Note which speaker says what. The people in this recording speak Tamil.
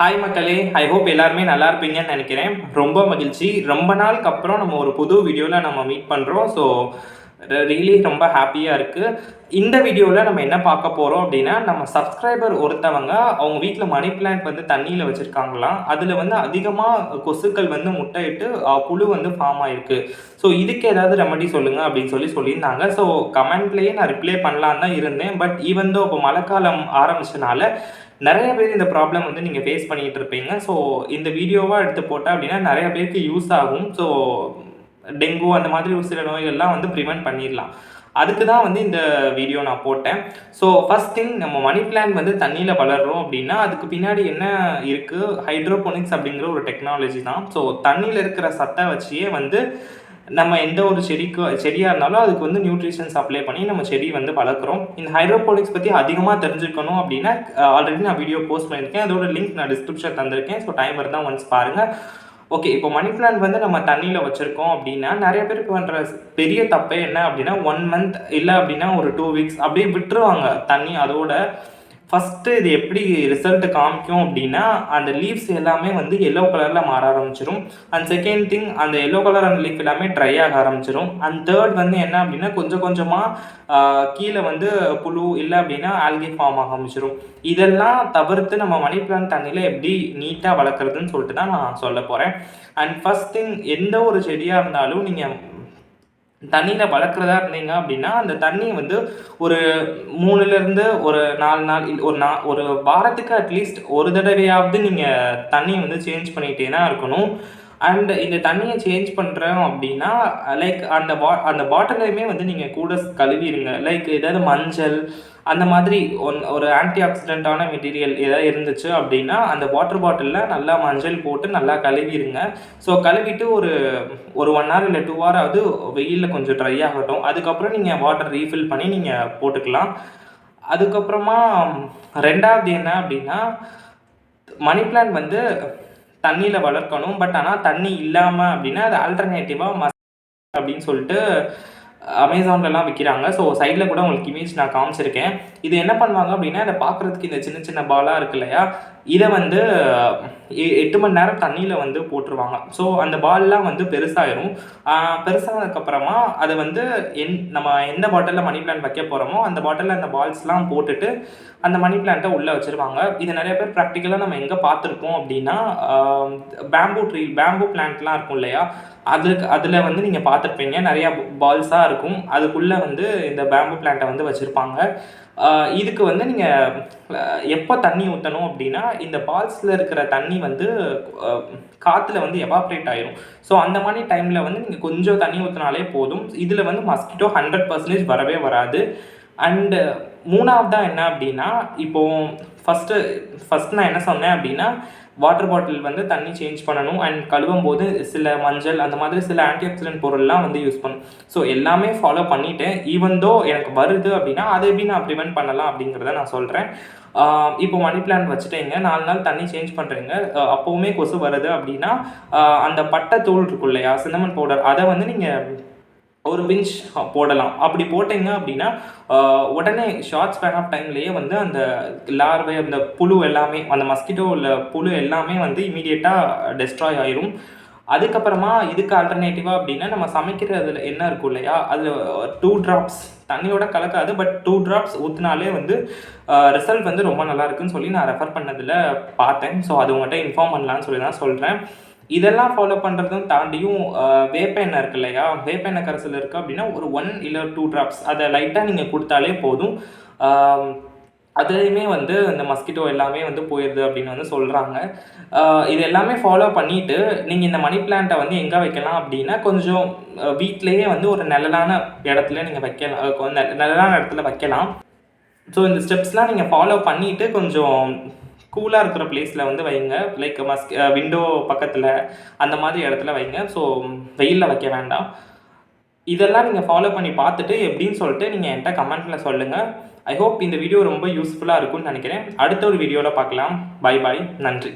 Speaker 1: ஹாய் மக்களே ஐ ஹோப் எல்லாருமே நல்லா இருப்பீங்கன்னு நினைக்கிறேன். ரொம்ப மகிழ்ச்சி. ரொம்ப நாளுக்கு அப்புறம் நம்ம ஒரு புது வீடியோவில் நம்ம மீட் பண்ணுறோம் ஸோ ரியலி ரொம்ப ஹாப்பியாக இருக்குது இந்த வீடியோவில் நம்ம என்ன பார்க்க போகிறோம் அப்படின்னா நம்ம சப்ஸ்கிரைபர் ஒருத்தவங்க அவங்க வீட்டில் மணி பிளான்ட் வந்து தண்ணியில் வச்சுருக்காங்களாம். அதில் வந்து அதிகமாக கொசுக்கள் வந்து முட்டையிட்டு புழு வந்து ஃபார்ம் ஆகிருக்கு ஸோ இதுக்கு ஏதாவது ரெமடி சொல்லுங்கள் அப்படின்னு சொல்லி சொல்லியிருந்தாங்க. ஸோ கமெண்ட்லேயே நான் ரிப்ளை பண்ணலான்னு தான் இருந்தேன். பட் ஈவன் தோ இப்போ மழைக்காலம் ஆரம்பிச்சனால நிறைய பேர் இந்த ப்ராப்ளம் வந்து நீங்கள் ஃபேஸ் பண்ணிகிட்டு இருப்பீங்க. ஸோ இந்த வீடியோவாக எடுத்து போட்டால் அப்படின்னா நிறைய பேருக்கு யூஸ் ஆகும். ஸோ டெங்கு அந்த மாதிரி ஒரு சில நோய்கள்லாம் வந்து ப்ரிவெண்ட் பண்ணிடலாம். அதுக்கு தான் வந்து இந்த வீடியோ நான் போட்டேன். ஸோ ஃபர்ஸ்ட் திங் நம்ம மணி பிளான் வந்து தண்ணியில் வளர்கிறோம் அப்படின்னா அதுக்கு பின்னாடி என்ன இருக்குது ஹைட்ரோபோனிக்ஸ் அப்படிங்கிற ஒரு டெக்னாலஜி தான். ஸோ தண்ணியில் இருக்கிற சத்தை வச்சியே வந்து நம்ம எந்த ஒரு செடிக்கு செடியாக இருந்தாலும் அதுக்கு வந்து நியூட்ரிஷன்ஸ் அப்ளை பண்ணி நம்ம செடி வந்து வளர்க்குறோம். இந்த ஹைட்ரோபோனிக்ஸ் பற்றி அதிகமாக தெரிஞ்சுக்கணும் அப்படின்னா ஆல்ரெடி நான் வீடியோ போஸ்ட் பண்ணியிருக்கேன். அதோட லிங்க் நான் டிஸ்கிரிப்ஷன் தந்திருக்கேன். ஸோ டைம் இருந்தால் ஒன்ஸ் பாருங்கள் ஓகே இப்போ மணி பிளான்ட் வந்து நம்ம தண்ணியில் வச்சுருக்கோம் அப்படின்னா நிறைய பேருக்கு பண்ணுற பெரிய தப்பே என்ன அப்படின்னா ஒன் மந்த் இல்லை அப்படின்னா ஒரு டூ வீக்ஸ் அப்படியே விட்டுருவாங்க தண்ணி அதோட. ஃபஸ்ட்டு இது எப்படி ரிசல்ட் காமிக்கும் அப்படின்னா அந்த லீவ்ஸ் எல்லாமே வந்து எல்லோ கலரில் மாற ஆரம்பிச்சிடும் அண்ட் செகண்ட் திங் அந்த எல்லோ கலர் அந்த லீஃப் எல்லாமே ட்ரை ஆக ஆரம்பிச்சிடும் அண்ட் தேர்ட் வந்து என்ன அப்படின்னா கொஞ்சம் கொஞ்சமாக கீழே வந்து புழு இல்லை அப்படின்னா ஆல்கி ஃபார்ம் ஆக ஆரம்பிச்சிடும் இதெல்லாம் தவிர்த்து நம்ம மணி பிளான் தண்ணியில் எப்படி நீட்டாக வளர்க்குறதுன்னு சொல்லிட்டு தான் நான் சொல்ல போகிறேன் அண்ட் ஃபஸ்ட் திங் எந்த ஒரு செடியாக இருந்தாலும் நீங்கள் தண்ணியில் வளர்க்குறதா இருந்தீங்க அப்படின்னா அந்த தண்ணி வந்து ஒரு மூணுலேருந்து ஒரு நாலு நாள் ஒரு நா ஒரு வாரத்துக்கு அட்லீஸ்ட் ஒரு தடவையாவது நீங்கள் தண்ணி வந்து சேஞ்ச் பண்ணிகிட்டே தான் இருக்கணும். அண்ட் இந்த தண்ணியை சேஞ்ச் பண்ணுறோம் அப்படின்னா லைக் அந்த பா அந்த பாட்டிலையுமே வந்து நீங்கள் கூட கழுவிடுங்க லைக் ஏதாவது மஞ்சள் அந்த மாதிரி ஒன் ஒரு ஆன்டி ஆக்சிடென்ட்டான மெட்டீரியல் ஏதாவது இருந்துச்சு அப்படின்னா அந்த வாட்டர் பாட்டிலில் நல்லா மஞ்சள் போட்டு நல்லா கழுவிடுங்க ஸோ கழுவிட்டு ஒரு ஒரு ஒன் ஹவர் இல்லை டூ ஹவர் ஆகுது வெயிலில் கொஞ்சம் ட்ரை ஆகட்டும். அதுக்கப்புறம் நீங்கள் வாட்டர் ரீஃபில் பண்ணி நீங்கள் போட்டுக்கலாம். அதுக்கப்புறமா ரெண்டாவது என்ன அப்படின்னா மணி பிளான்ட் வந்து தண்ணியில் வளர்க்கணும். பட் ஆனால் தண்ணி இல்லாமல் அப்படின்னா அது ஆல்டர்னேட்டிவாக மஸ் அப்படின்னு சொல்லிட்டு அமேசான்லலாம் விற்கிறாங்க ஸோ சைடில் கூட உங்களுக்கு இமேஜ் நான் காமிச்சிருக்கேன். இது என்ன பண்ணுவாங்க அப்படின்னா இதை பார்க்குறதுக்கு இந்த சின்ன சின்ன பாலாக இருக்கு இல்லையா? இதை வந்து எ- எட்டு மணி நேரம் தண்ணியில் வந்து போட்டுருவாங்க. ஸோ அந்த பால்லாம் வந்து பெருசாயிரும். பெருசானதுக்கப்புறமா அதை வந்து என் நம்ம எந்த பாட்டிலில் மணி பிளான்ட் வைக்க போகிறோமோ அந்த பாட்டிலில் அந்த பால்ஸ்லாம் போட்டுட்டு அந்த மணி பிளான்ட்டை உள்ளே வச்சுருவாங்க. இது நிறைய பேர் ப்ராக்டிக்கலாக நம்ம எங்கே பார்த்துருப்போம் அப்படின்னா பேம்பூ ட்ரீ பேம்பூ பிளான்ட்லாம் இருக்கும் இல்லையா? அதுக்கு அதில் வந்து நீங்கள் பார்த்துருப்பீங்க. நிறையா பால்ஸாக இருக்கும். அதுக்குள்ளே வந்து இந்த பேம்பு பிளான்ட்டை வந்து வச்சுருப்பாங்க. இதுக்கு வந்து நீங்கள் எப்போ தண்ணி ஊற்றணும் அப்படின்னா இந்த பால்ஸில் இருக்கிற தண்ணி வந்து காற்றுல வந்து எவாப்ரேட் ஆயிரும். ஸோ அந்த மாதிரி டைமில் வந்து நீங்கள் கொஞ்சம் தண்ணி ஊற்றினாலே போதும். இதில் வந்து மஸ்கிட்டோ ஹண்ட்ரட் பர்சன்டேஜ் வரவே வராது. அண்டு மூணாவதாக என்ன அப்படின்னா இப்போது ஃபஸ்ட்டு ஃபஸ்ட் நான் என்ன சொன்னேன் அப்படின்னா வாட்டர் பாட்டில் வந்து தண்ணி சேஞ்ச் பண்ணணும். அண்ட் கழுவும் போது சில மஞ்சள் அந்த மாதிரி சில ஆன்டிஆக்சிடென்ட் பொருள்லாம் வந்து யூஸ் பண்ணணும். ஸோ எல்லாமே ஃபாலோ பண்ணிவிட்டேன் ஈவன் தோ எனக்கு வருது அப்படின்னா அதை எப்படி நான் ப்ரிவெண்ட் பண்ணலாம் அப்படிங்கிறத நான் சொல்கிறேன் இப்போ மணி பிளான் வச்சுட்டீங்க. நாலு நாள் தண்ணி சேஞ்ச் பண்ணுறீங்க அப்போவுமே கொசு வருது அப்படின்னா அந்த பட்டை தூள் இருக்கும் இல்லையா சின்னமன் பவுடர் அதை வந்து நீங்கள் ஒரு பிஞ்ச் போடலாம். அப்படி போட்டீங்க அப்படின்னா உடனே ஷார்ட் ஸ்பேன் ஆஃப் டைம்லேயே வந்து அந்த லார்வை அந்த புழு எல்லாமே அந்த மஸ்கிட்டோ உள்ள புழு எல்லாமே வந்து இமீடியட்டாக டெஸ்ட்ராய் ஆயிரும். அதுக்கப்புறமா இதுக்கு ஆல்டர்னேட்டிவாக அப்படின்னா நம்ம சமைக்கிறதுல என்ன இருக்கும் இல்லையா? அதில் டூ ட்ராப்ஸ் தண்ணியோட கலக்காது பட் டூ ட்ராப்ஸ் ஊற்றினாலே வந்து ரிசல்ட் வந்து ரொம்ப நல்லா இருக்குன்னு சொல்லி நான் ரெஃபர் பண்ணதில் பார்த்தேன். ஸோ அது உங்கள்கிட்ட இன்ஃபார்ம் பண்ணலான்னு சொல்லி தான் சொல்கிறேன் இதெல்லாம் ஃபாலோ பண்ணுறதும் தாண்டியும் வேப்பெண்ணெய் இருக்கு இல்லையா? வேப்பெண்ணெய் கரைசல் இருக்குது அப்படின்னா ஒரு ஒன் இல்லை டூ ட்ராப்ஸ் அதை லைட்டாக நீங்கள் கொடுத்தாலே போதும். அதுலேயுமே வந்து இந்த மஸ்கிட்டோ எல்லாமே வந்து போயிடுது அப்படின்னு வந்து சொல்கிறாங்க இது எல்லாமே ஃபாலோ பண்ணிவிட்டு நீங்கள் இந்த மணி பிளான்ட்டை வந்து எங்கே வைக்கலாம் அப்படின்னா கொஞ்சம் வீட்டிலேயே வந்து ஒரு நிழலான இடத்துல நீங்கள் வைக்கலாம் கொஞ்சம் நெ- நிழலான இடத்துல வைக்கலாம். ஸோ இந்த ஸ்டெப்ஸ்லாம் நீங்கள் ஃபாலோ பண்ணிவிட்டு கொஞ்சம் கூலாக இருக்கிற பிளேஸில் வந்து வைங்க. லைக் மஸ்க் விண்டோ பக்கத்தில் அந்த மாதிரி இடத்துல வைங்க. ஸோ வெயிலில் வைக்க வேண்டாம். இதெல்லாம் நீங்கள் ஃபாலோ பண்ணி பார்த்துட்டு எப்படின்னு சொல்லிட்டு நீங்கள் என்கிட்ட கமெண்ட்டில் சொல்லுங்கள் ஐ ஹோப் இந்த வீடியோ ரொம்ப யூஸ்ஃபுல்லாக இருக்கும்னு நினைக்கிறேன். அடுத்த ஒரு வீடியோவில் பார்க்கலாம். பை பாய் நன்றி.